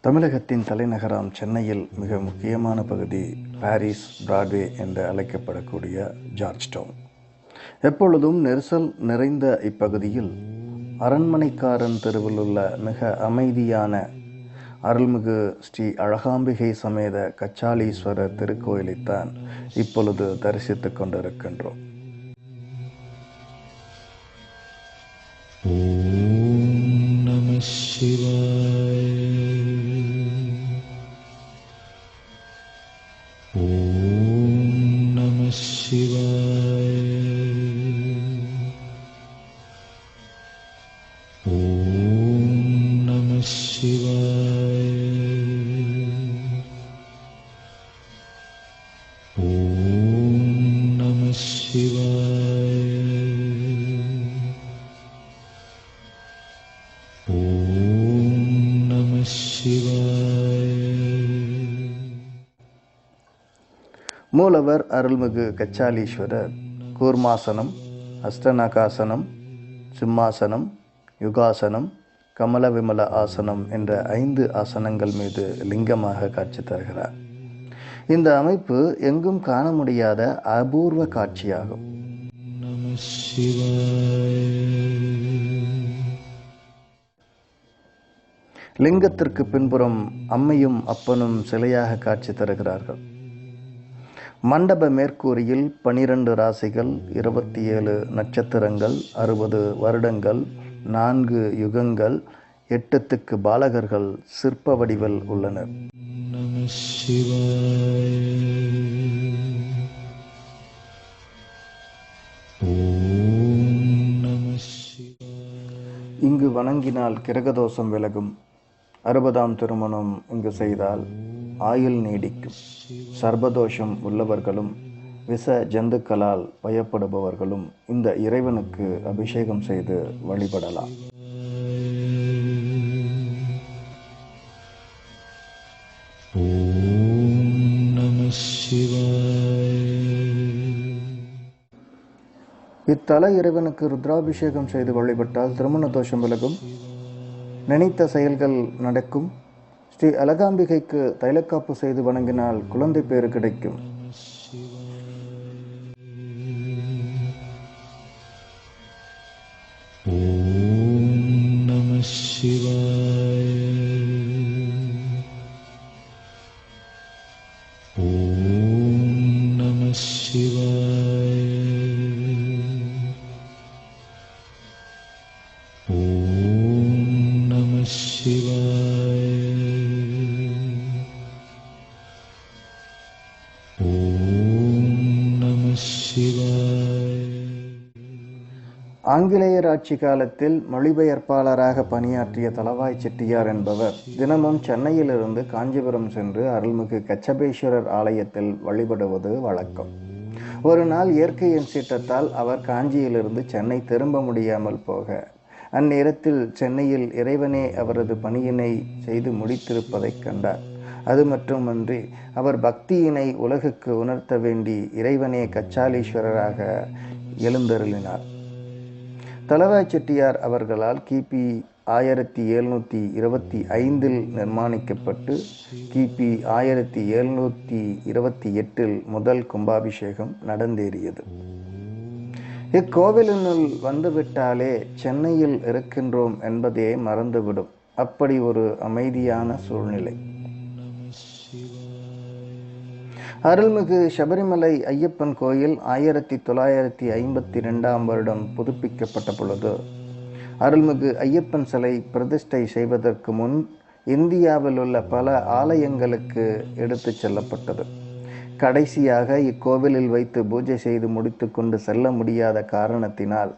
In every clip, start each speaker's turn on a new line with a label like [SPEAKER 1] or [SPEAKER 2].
[SPEAKER 1] தமிழகத்தின் தலைநகராம் சென்னையில் மிக முக்கியமான பகுதி பாரிஸ் பிராட்வே என்று அழைக்கப்படக்கூடிய ஜார்ஜ் டவுன் எப்பொழுதும் நெரிசல் நிறைந்த இப்பகுதியில் அரண்மனைக்காரன் தெருவில் உள்ள மிக அமைதியான அருள்மிகு ஸ்ரீ அழகாம்பிகை சமேத கச்சாலீஸ்வரர் திருக்கோயிலைத்தான் இப்பொழுது தரிசித்துக் கொண்டிருக்கின்றோம். ॐ नमशिवा ॐ नम शिवा மூலவர் அருள்மிகு கச்சாலீஸ்வரர் கூர்மாசனம் அஷ்டநகாசனம் சிம்மாசனம் யுகாசனம் கமல விமல ஆசனம் என்ற ஐந்து ஆசனங்கள் மீது லிங்கமாக காட்சி தருகிறார். இந்த அமைப்பு எங்கும் காண முடியாத அபூர்வ காட்சியாகும். லிங்கத்திற்கு பின்புறம் அம்மையும் அப்பனும் சிலையாக காட்சி தருகிறார்கள். மண்டப மேற்கூரியில் பனிரெண்டு ராசிகள் இருபத்தி ஏழு நட்சத்திரங்கள் அறுபது வருடங்கள் நான்கு யுகங்கள் எட்டுத்துக்கு பாலகர்கள் சிற்ப வடிவில் உள்ளனர். இங்கு வணங்கினால் கிரகதோஷம் விலகும். அறுபதாம் திருமணம் இங்கு செய்தால். ஆயுள் நீடிக்கும். சர்பதோஷம் உள்ளவர்களும் விஷ ஜந்துக்களால் பயப்படுபவர்களும் இந்த இறைவனுக்கு அபிஷேகம் செய்து வழிபடலாம். இத்தல இறைவனுக்கு ருத்ராபிஷேகம் செய்து வழிபட்டால் திருமண தோஷம் விலகும். நினைத்த செயல்கள் நடக்கும். ஸ்ரீ அலகாம்பிகைக்கு தைலக்காப்பு செய்து வணங்கினால் குழந்தை பேறு கிடைக்கும். ஆங்கிலேயர் ஆட்சி காலத்தில் மொழிபெயர்ப்பாளராக பணியாற்றிய தலவாய் செட்டியார் என்பவர் தினமும் சென்னையிலிருந்து காஞ்சிபுரம் சென்று அருள்மிகு கச்சபேஸ்வரர் ஆலயத்தில் வழிபடுவது வழக்கம். ஒரு நாள் இயற்கையின் சீற்றத்தால் அவர் காஞ்சியிலிருந்து சென்னை திரும்ப முடியாமல் போக அந்நேரத்தில் சென்னையில் இறைவனே அவரது பணியினை செய்து முடித்திருப்பதைக் கண்டார். அது மட்டுமன்றி அவர் பக்தியினை உலகுக்கு உணர்த்த வேண்டி இறைவனே கச்சாலீஸ்வரராக எழுந்தருளினார். தலவாய் செட்டியார் அவர்களால் கிபி ஆயிரத்தி எழுநூற்றி இருபத்தி ஐந்தில் நிர்மாணிக்கப்பட்டு கிபி ஆயிரத்தி எழுநூற்றி இருபத்தி எட்டில் முதல் கும்பாபிஷேகம் நடந்தேறியது. இக்கோவிலினுள் வந்துவிட்டாலே சென்னையில் இருக்கின்றோம் என்பதே மறந்துவிடும். அப்படி ஒரு அமைதியான சூழ்நிலை. அருள்மிகு சபரிமலை ஐயப்பன் கோயில் ஆயிரத்தி தொள்ளாயிரத்தி ஐம்பத்தி ரெண்டாம் வருடம் புதுப்பிக்கப்பட்ட பொழுது அருள்மிகு ஐயப்பன் சிலை பிரதிஷ்டை செய்வதற்கு முன் இந்தியாவில் உள்ள பல ஆலயங்களுக்கு எடுத்து செல்லப்பட்டது. கடைசியாக இக்கோவிலில் வைத்து பூஜை செய்து முடித்து கொண்டு செல்ல முடியாத காரணத்தினால்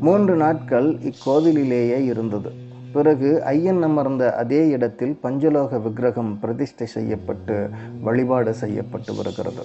[SPEAKER 1] மூன்று நாட்கள் இக்கோவிலிலேயே இருந்தது. பிறகு ஐயன் அமர்ந்த அதே இடத்தில் பஞ்சலோக விக்கிரகம் பிரதிஷ்டை செய்யப்பட்டு வழிபாடு செய்யப்பட்டு வருகிறது.